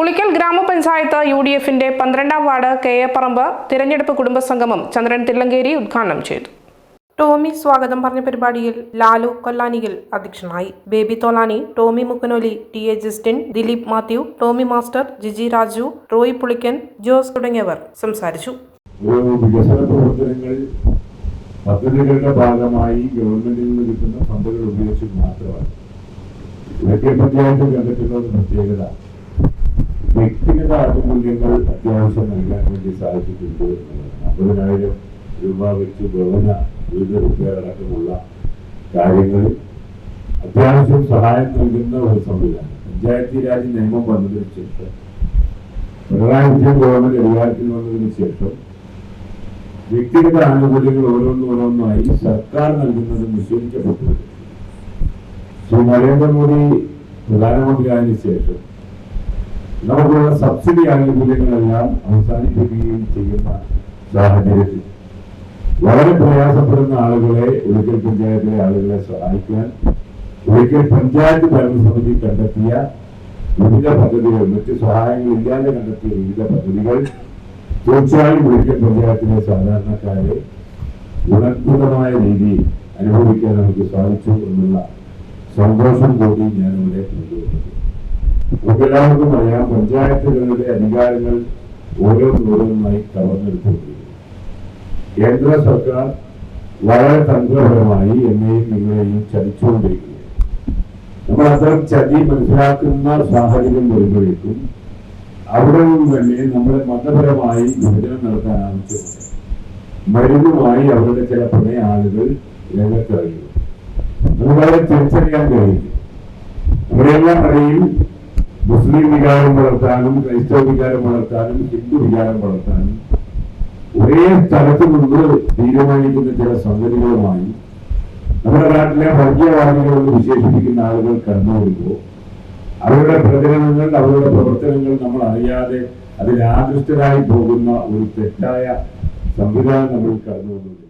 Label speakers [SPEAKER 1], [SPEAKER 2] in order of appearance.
[SPEAKER 1] ഉളിക്കൽ ഗ്രാമപഞ്ചായത്ത് U D എഫിന്റെ പന്ത്രണ്ടാം വാർഡ് കെ എ പറമ്പ് തിരഞ്ഞെടുപ്പ് കുടുംബസംഗമം ചന്ദ്രൻ തില്ലങ്കേരി ഉദ്ഘാടനം ചെയ്തു. ടോമി സ്വാഗതം പറഞ്ഞ പരിപാടിയിൽ ലാലു കൊല്ലാനിയിൽ അധ്യക്ഷനായി. Baby Tholani Tomy Mukkanoli T A Justin Dileep Mathew Tomy master Giji Raju Roy Pulikkan Jose തുടങ്ങിയവർ സംസാരിച്ചു.
[SPEAKER 2] വികസന പ്രവർത്തനങ്ങൾ പദ്ധതികളുടെ ഭാഗമായി ഗവൺമെന്റിൽ നിന്ന് കിട്ടുന്ന ഫണ്ടുകൾ ഉപയോഗിച്ച് മാത്രമാണ്. ഇതൊക്കെ പഞ്ചായത്ത് കണ്ടിട്ടുള്ള ഒരു പ്രത്യേകത. വ്യക്തിഗത ആനുകൂല്യങ്ങൾ അത്യാവശ്യം നൽകാൻ വേണ്ടി സാധിച്ചിട്ടുണ്ട് അമ്പതിനായിരം രൂപ വെച്ച് ഭവന വീട് അടക്കമുള്ള കാര്യങ്ങളിൽ അത്യാവശ്യം സഹായം നൽകുന്ന ഒരു സംവിധാനം. പഞ്ചായത്തി രാജ് നിയമം വന്നതിന് ശേഷം പിണറായി വിജയൻ ഗവൺമെന്റ് അധികാരത്തിൽ വന്നതിന് ശേഷം വ്യക്തിഗത ആനുകൂല്യങ്ങൾ ഓരോന്നും ഓരോന്നായി സർക്കാർ നൽകുന്നത് നിഷേധിക്കപ്പെട്ടു. ശ്രീ നരേന്ദ്രമോദി പ്രധാനമന്ത്രിയായതിനു ശേഷം നമുക്കുള്ള സബ്സിഡി ആനുകൂല്യങ്ങളെല്ലാം അവസാനിപ്പിക്കുകയും ചെയ്യുന്ന സാഹചര്യത്തിൽ വളരെ പ്രയാസപ്പെടുന്ന ആളുകളെ ഒരിക്കൽ പഞ്ചായത്തിലെ ആളുകളെ സഹായിക്കാൻ ഒരിക്കൽ പഞ്ചായത്ത് ഭരണസമിതി കണ്ടെത്തിയ വിവിധ പദ്ധതികൾ മറ്റ് സഹായങ്ങൾ ഇല്ലാതെ കണ്ടെത്തിയ വിവിധ പദ്ധതികൾ തീർച്ചയായും ഒരിക്കൽ പഞ്ചായത്തിലെ സാധാരണക്കാരെ ഗുണപ്രദമായ രീതിയിൽ അനുഭവിക്കാൻ നമുക്ക് സാധിച്ചു എന്നുള്ള സന്തോഷം കൂടി കൊണ്ടുവരുന്നത് നമുക്ക് എല്ലാവർക്കും അറിയാം പഞ്ചായത്തുകളുടെ അധികാരങ്ങൾ ഓരോ ഓരോന്നോരോന്നായി കവർന്നെടുത്തുകൊണ്ടിരിക്കുന്നു. കേന്ദ്ര സർക്കാർ വളരെ തന്ത്രപരമായി എന്നെയും നിങ്ങളെയും ചതിച്ചുകൊണ്ടിരിക്കുന്നു നമ്മൾ അത്തരം ചതി മനസ്സിലാക്കുന്ന സാഹചര്യം വരുമ്പോഴേക്കും അവിടെ നിന്ന് തന്നെ നമ്മളെ മതപരമായി വിഭജനം നടത്താൻ ആവശ്യമുണ്ട് മരുന്നുമായി അവരുടെ ചില പഴയ ആളുകൾ രംഗത്തിറങ്ങി. നമുക്കവരെ തിരിച്ചറിയാൻ കഴിയില്ല. നമ്മുടെയെല്ലാം ഇടയിൽ മുസ്ലിം വികാരം വളർത്താനും ക്രൈസ്തവ വികാരം വളർത്താനും ഹിന്ദു വികാരം വളർത്താനും ഒരേ സ്ഥലത്ത് നിന്ന് തീരുമാനിക്കുന്ന ചില സംഗതികളുമായി നമ്മുടെ നാട്ടിലെ വർഗീയവാദികളെന്ന് വിശേഷിപ്പിക്കുന്ന ആളുകൾ കടന്നു വരുമ്പോൾ അവരുടെ പ്രചരണങ്ങൾ അവരുടെ പ്രവർത്തനങ്ങൾ നമ്മൾ അറിയാതെ അതിൽ ആകൃഷ്ടരായി പോകുന്ന ഒരു തെറ്റായ സംവിധാനം നമ്മൾ കടന്നു വന്നത്